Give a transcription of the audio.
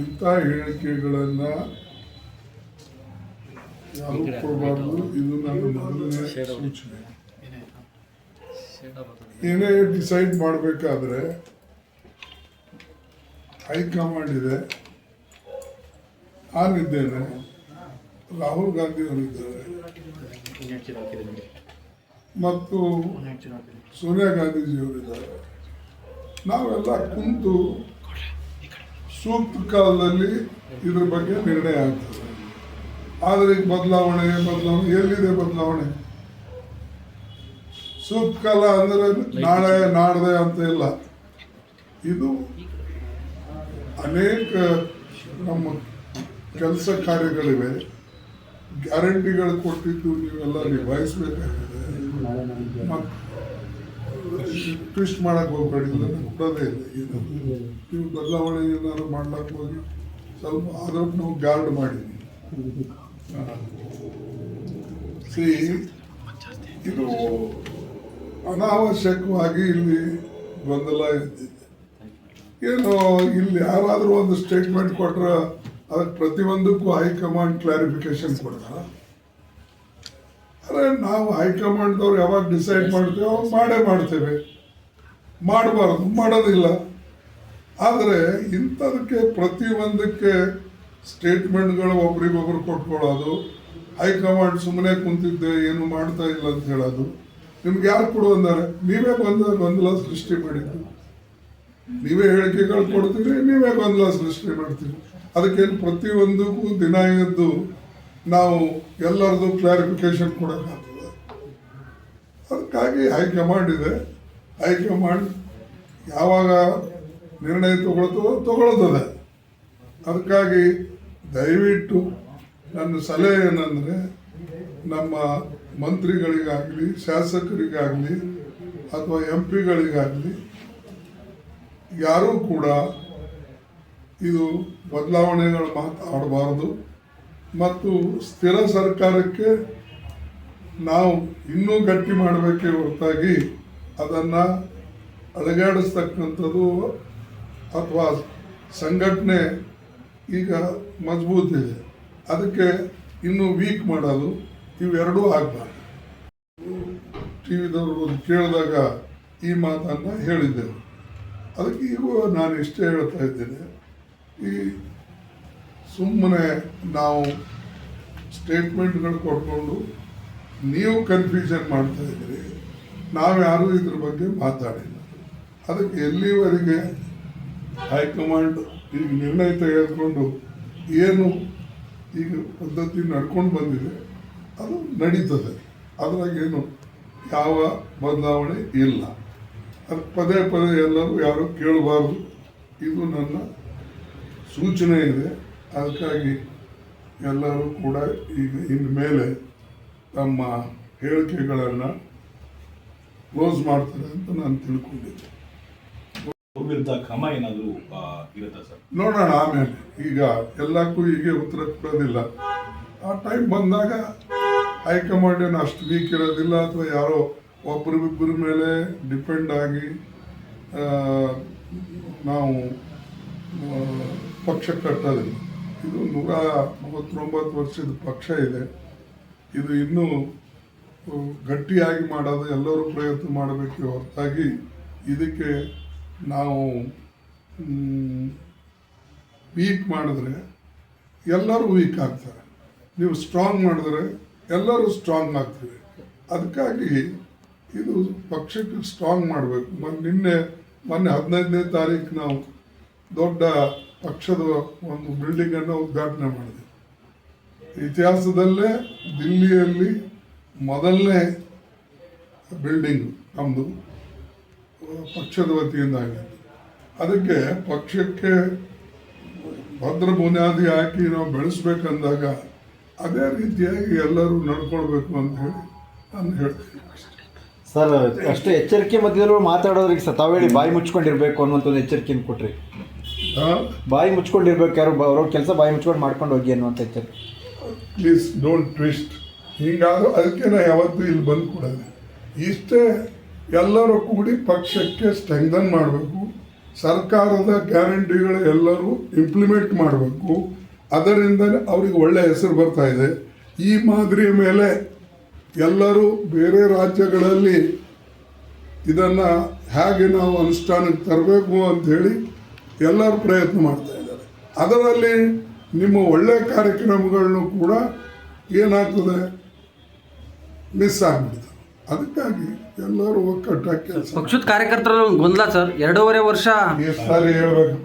ಇಂಥ ಹೇಳಿಕೆಗಳನ್ನು ಯಾರು ಕೊಡಬಾರ್ದು? ಇದು ನನ್ನ ಮೊದಲನೇ ಸೂಚನೆ. ಏನೇ ಡಿಸೈಡ್ ಮಾಡಬೇಕಾದ್ರೆ ಹೈಕಮಾಂಡ್ ಇದೆ. ನಾನಿದ್ದೇನೆ ರಾಹುಲ್ ಗಾಂಧಿ ಅವರಿದ್ದಾರೆ ಮತ್ತು ಸೋನಿಯಾ ಗಾಂಧೀಜಿಯವರಿದ್ದಾರೆ ನಾವೆಲ್ಲ ಕುಂತು ಸೂಕ್ತ ಕಾಲದಲ್ಲಿ ಇದ್ರ ಬಗ್ಗೆ ನಿರ್ಣಯ ಆಗ್ತದೆ. ಆದರೆ ಈಗ ಬದಲಾವಣೆ ಬದಲಾವಣೆ ಎಲ್ಲಿದೆ ಬದಲಾವಣೆ? ಸೂಕ್ತ ಕಾಲ ಅಂದರೆ ನಾಳೆ ನಾಡ್ದೆ ಅಂತ ಇಲ್ಲ. ಇದು ಅನೇಕ ನಮ್ಮ ಕೆಲಸ ಕಾರ್ಯಗಳಿವೆ. ಗ್ಯಾರಂಟಿಗಳು ಕೊಟ್ಟಿದ್ದು ನೀವೆಲ್ಲ ನಿಭಾಯಿಸಬೇಕಾಗಿದೆ. ಮತ್ತು ಟ್ವಿಸ್ಟ್ ಮಾಡಕ್ಕೆ ಹೋಗ್ಬೇಡಿ ಇದನ್ನು ಕೊಡೋದೇ ಇಲ್ಲ ನೀವು ಬದಲಾವಣೆ ಏನಾದ್ರು ಮಾಡ್ಲಕ್ಕೆ ಹೋಗಿ ಸ್ವಲ್ಪ ಆದ್ರೂ ನಾವು ಗಾರ್ಡ್ ಮಾಡಿದ್ವಿ. ಸಿ ಇದು ಅನಾವಶ್ಯಕವಾಗಿ ಇಲ್ಲಿ ಗೊಂದಲ ಇರ್ತಿದೆ ಏನು, ಇಲ್ಲಿ ಯಾರಾದರೂ ಒಂದು ಸ್ಟೇಟ್ಮೆಂಟ್ ಕೊಟ್ರೆ ಅದಕ್ಕೆ ಪ್ರತಿಯೊಂದಕ್ಕೂ ಹೈಕಮಾಂಡ್ ಕ್ಲಾರಿಫಿಕೇಶನ್ ಕೊಡ್ತಾರ? ಅರೆ ನಾವು ಹೈಕಮಾಂಡ್ದವ್ರು ಯಾವಾಗ ಡಿಸೈಡ್ ಮಾಡ್ತೇವೆ ಅವಾಗ ಮಾಡೇ ಮಾಡ್ತೇವೆ. ಮಾಡಬಾರ್ದು ಮಾಡೋದಿಲ್ಲ. ಆದರೆ ಇಂಥದಕ್ಕೆ ಪ್ರತಿಯೊಂದಕ್ಕೆ ಸ್ಟೇಟ್ಮೆಂಟ್ಗಳು ಒಬ್ರಿಗೊಬ್ರು ಕೊಟ್ಕೊಳ್ಳೋದು ಹೈಕಮಾಂಡ್ ಸುಮ್ಮನೆ ಕುಂತಿದ್ದೆ ಏನು ಮಾಡ್ತಾ ಇಲ್ಲ ಅಂತ ಹೇಳೋದು. ನಿಮ್ಗೆ ಯಾರು ಕೊಡು ಅಂದಾರೆ? ನೀವೇ ಬಂದ ಗೊಂದಲ ಸೃಷ್ಟಿ ಮಾಡಿದ್ದು. ನೀವೇ ಹೇಳಿಕೆಗಳು ಕೊಡ್ತೀರಿ ನೀವೇ ಗೊಂದಲ ಸೃಷ್ಟಿ ಮಾಡ್ತೀರಿ. ಅದಕ್ಕೇನು ಪ್ರತಿಯೊಂದಕ್ಕೂ ದಿನ ಎದ್ದು ನಾವು ಎಲ್ಲರದು ಕ್ಲಾರಿಫಿಕೇಶನ್ ಕೊಡೋಕ್ಕಾಗ್ತದೆ. ಅದಕ್ಕಾಗಿ ಹೈಕಮಾಂಡ್ ಇದೆ. ಹೈಕಮಾಂಡ್ ಯಾವಾಗ ನಿರ್ಣಯ ತಗೊಳ್ತದೋ ತಗೊಳ್ತದೆ. ಅದಕ್ಕಾಗಿ ದಯವಿಟ್ಟು ನನ್ನ ಸಲಹೆ ಏನಂದರೆ, ನಮ್ಮ ಮಂತ್ರಿಗಳಿಗಾಗಲಿ, ಶಾಸಕರಿಗಾಗಲಿ, ಅಥವಾ ಎಂ ಪಿಗಳಿಗಾಗಲಿ ಯಾರೂ ಕೂಡ ಇದು ಬದಲಾವಣೆಗಳು ಮಾತಾಡಬಾರ್ದು ಮತ್ತು ಸ್ಥಿರ ಸರ್ಕಾರಕ್ಕೆ ನಾವು ಇನ್ನೂ ಗಟ್ಟಿ ಮಾಡಬೇಕೇ ಹೊರತಾಗಿ ಅದನ್ನು ಅಲಗಾಡಿಸ್ತಕ್ಕಂಥದ್ದು ಅಥವಾ ಸಂಘಟನೆ ಈಗ ಇದೆ. ಅದಕ್ಕೆ ಇನ್ನೂ ವೀಕ್ ಮಾಡೋದು ಇವೆರಡೂ ಆಗಬಾರ್ದು. ಟಿ ವಿದವರು ಕೇಳಿದಾಗ ಈ ಮಾತನ್ನು ಹೇಳಿದ್ದೆವು. ಅದಕ್ಕೆ ಈಗ ನಾನು ಇಷ್ಟೇ ಹೇಳ್ತಾ ಇದ್ದೇನೆ. ಈ ಸುಮ್ಮನೆ ನಾವು ಸ್ಟೇಟ್ಮೆಂಟ್ಗಳು ಕೊಡ್ಕೊಂಡು ನೀವು ಕನ್ಫ್ಯೂಷನ್ ಮಾಡ್ತಾ ಇದ್ದೀರಿ. ನಾವು ಯಾರೂ ಇದ್ರ ಬಗ್ಗೆ ಮಾತಾಡಿಲ್ಲ. ಅದಕ್ಕೆ ಎಲ್ಲಿವರೆಗೆ ಹೈಕಮಾಂಡ್ ಈಗ ನಿರ್ಣಯ ತೆಗೆದುಕೊಂಡು ಏನು ಈಗ ಪದ್ಧತಿ ನಡ್ಕೊಂಡು ಬಂದಿದೆ, ಅದು ನಡೀತದೆ. ಅದ್ರಾಗೇನು ಯಾವ ಬದಲಾವಣೆ ಇಲ್ಲ. ಅದು ಪದೇ ಪದೇ ಎಲ್ಲರೂ ಯಾರು ಕೇಳಬಾರ್ದು. ಇದು ನನ್ನ ಸೂಚನೆ ಇದೆ. ಅದಕ್ಕಾಗಿ ಎಲ್ಲರೂ ಕೂಡ ಈಗ ಇನ್ನು ಮೇಲೆ ತಮ್ಮ ಹೇಳಿಕೆಗಳನ್ನು ಕ್ಲೋಸ್ ಮಾಡ್ತಾರೆ ಅಂತ ನಾನು ತಿಳ್ಕೊಂಡಿದ್ದೆ. ವಿರುದ್ಧ ಕ್ರಮ ಏನಾದರೂ ಇರುತ್ತಾ ಸರ್? ನೋಡೋಣ ಆಮೇಲೆ. ಈಗ ಎಲ್ಲಕ್ಕೂ ಹೀಗೆ ಉತ್ತರ ಕೊಡೋದಿಲ್ಲ. ಆ ಟೈಮ್ ಬಂದಾಗ ಹೈಕಮಾಂಡ್ ಏನು ಅಷ್ಟು ವೀಕ್ ಇರೋದಿಲ್ಲ ಅಥವಾ ಯಾರೋ ಒಬ್ಬರಿಬ್ಬರ ಮೇಲೆ ಡಿಪೆಂಡ್ ಆಗಿ ನಾವು ಪಕ್ಷ ಕಟ್ಟೋದಿಲ್ಲ. ಇದು ನೂರ ಮೂವತ್ತೊಂಬತ್ತು ವರ್ಷದ ಪಕ್ಷ ಇದೆ. ಇದು ಇನ್ನೂ ಗಟ್ಟಿಯಾಗಿ ಮಾಡೋದು ಎಲ್ಲರೂ ಪ್ರಯತ್ನ ಮಾಡಬೇಕು ಹೊರತಾಗಿ ಇದಕ್ಕೆ ನಾವು ವೀಕ್ ಮಾಡಿದ್ರೆ ಎಲ್ಲರೂ ವೀಕ್ ಆಗ್ತಾರೆ. ನೀವು ಸ್ಟ್ರಾಂಗ್ ಮಾಡಿದ್ರೆ ಎಲ್ಲರೂ ಸ್ಟ್ರಾಂಗ್ ಆಗ್ತೀವಿ ಅದಕ್ಕಾಗಿ ಇದು ಪಕ್ಷಕ್ಕೆ ಸ್ಟ್ರಾಂಗ್ ಮಾಡಬೇಕು. ಮೊನ್ನೆ ನಿನ್ನೆ, ಮೊನ್ನೆ ಹದಿನೈದನೇ ತಾರೀಕು ನಾವು ದೊಡ್ಡ ಪಕ್ಷದ ಒಂದು ಬಿಲ್ಡಿಂಗನ್ನು ಉದ್ಘಾಟನೆ ಮಾಡಿದೆ. ಇತಿಹಾಸದಲ್ಲೇ ದಿಲ್ಲಿಯಲ್ಲಿ ಮೊದಲನೇ ಬಿಲ್ಡಿಂಗ್ ನಮ್ಮದು ಪಕ್ಷದ ವತಿಯಿಂದ ಆಗಿತ್ತು ಅದಕ್ಕೆ ಪಕ್ಷಕ್ಕೆ ಭದ್ರ ಬುನಾದಿ ಹಾಕಿ ನಾವು ಬೆಳೆಸ್ಬೇಕಂದಾಗ ಅದೇ ರೀತಿಯಾಗಿ ಎಲ್ಲರೂ ನಡ್ಕೊಳ್ಬೇಕು ಅಂತ ಹೇಳಿ ನಾನು ಹೇಳ್ತೀನಿ. ಸರ್, ಅಷ್ಟು ಎಚ್ಚರಿಕೆ ಮಧ್ಯದಲ್ಲೂ ಮಾತಾಡೋದ್ರಿಗೆ ಸರ್, ತಾವೇಳಿ ಬಾಯಿ ಮುಚ್ಕೊಂಡಿರ್ಬೇಕು ಅನ್ನುವಂಥ ಒಂದು ಎಚ್ಚರಿಕೆಯನ್ನು ಕೊಟ್ರಿ. ಬಾಯಿ ಮುಚ್ಕೊಂಡಿರ್ಬೇಕು ಯಾರು? ಅವ್ರ ಕೆಲಸ ಬಾಯಿ ಮುಚ್ಕೊಂಡು ಮಾಡ್ಕೊಂಡು ಹೋಗಿ ಅನ್ನುವಂತ ಎಚ್ಚರಿಕೆ ಪ್ಲೀಸ್ ಡೋಂಟ್ ಟ್ವಿಸ್ಟ್ ಹಿಂಗಾದ್ರು ಅದಕ್ಕೆ ನಾ ಯಾವತ್ತೂ ಇಲ್ಲಿ ಬಂದು ಕೊಡೋದು ಇಷ್ಟೇ ಎಲ್ಲರೂ ಕೂಡಿ ಪಕ್ಷಕ್ಕೆ ಸ್ಟ್ರೆಂಗನ್ ಮಾಡಬೇಕು. ಸರ್ಕಾರದ ಗ್ಯಾರಂಟಿಗಳು ಎಲ್ಲರೂ ಇಂಪ್ಲಿಮೆಂಟ್ ಮಾಡಬೇಕು. ಅದರಿಂದ ಅವ್ರಿಗೆ ಒಳ್ಳೆಯ ಹೆಸರು ಬರ್ತಾ ಇದೆ. ಈ ಮಾದರಿಯ ಮೇಲೆ ಎಲ್ಲರೂ ಬೇರೆ ರಾಜ್ಯಗಳಲ್ಲಿ ಇದನ್ನು ಹೇಗೆ ನಾವು ಅನುಷ್ಠಾನಕ್ಕೆ ತರಬೇಕು ಅಂಥೇಳಿ ಎಲ್ಲರೂ ಪ್ರಯತ್ನ ಮಾಡ್ತಾ ಇದ್ದಾರೆ. ಅದರಲ್ಲಿ ನಿಮ್ಮ ಒಳ್ಳೆಯ ಕಾರ್ಯಕ್ರಮಗಳನ್ನು ಕೂಡ ಏನಾಗ್ತದೆ? ಮಿಸ್ ಆಗ್ಬಿಡ್ತದೆ. ಅದಕ್ಕಾಗಿ ಎಲ್ಲರೂ ಒಕ್ಕಟ್ಟಾಗಿ ಕೆಲಸ ಪಕ್ಷದ ಕಾರ್ಯಕರ್ತರ ಗೊಂದಲ ಸರ್. ಎರಡೂವರೆ ವರ್ಷ ಎಷ್ಟು ಸಾರಿ ಹೇಳ್ಬೇಕು.